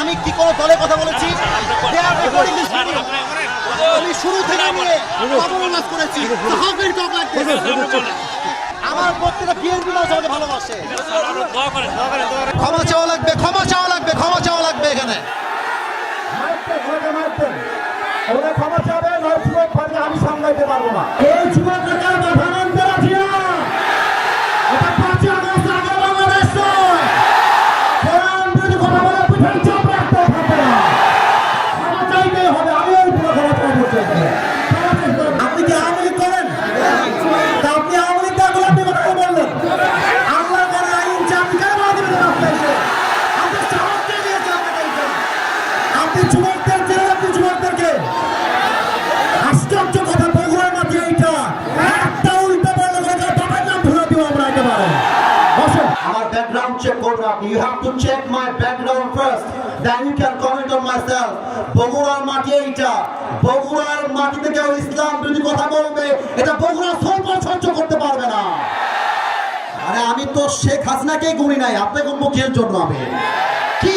আমি কি কোনো দলের কথা বলেছি. আমি শুরু থেকে নিয়ে করেছি? আমার প্রত্যেকটা বিএনপি মানুষ আমাকে ভালোবাসে ক্ষমা চাওয়া লাগবে ক্ষমা চাওয়া লাগবে ক্ষমা চাওয়া লাগবে এখানে ক্ষমা চাবে, আমি সামলাইতে পারব না। আপনি যুবকদের জেলে আপনি যুবকদেরকে আশ্চর্য কথা, বগুড়ার মাঝে এইটা। একটা উল্টো বললে কথা, বাবার নাম ধরে দিব আমরা একেবারে। আমার ব্যাকগ্রাউন্ড চেক করবে আপনি। You have to check my background first then you can comment on my self বগুড়ার মাটি এইটা। বগুড়ার মাটিতে কেউ ইসলাম যদি কথা বলবে, এটা বগুড়া সরকার সহ্য করতে পারবে না। আরে আমি তো শেখ হাসিনাকেই গুনি নাই, আপনাকে মুখের জন্য আমি? কি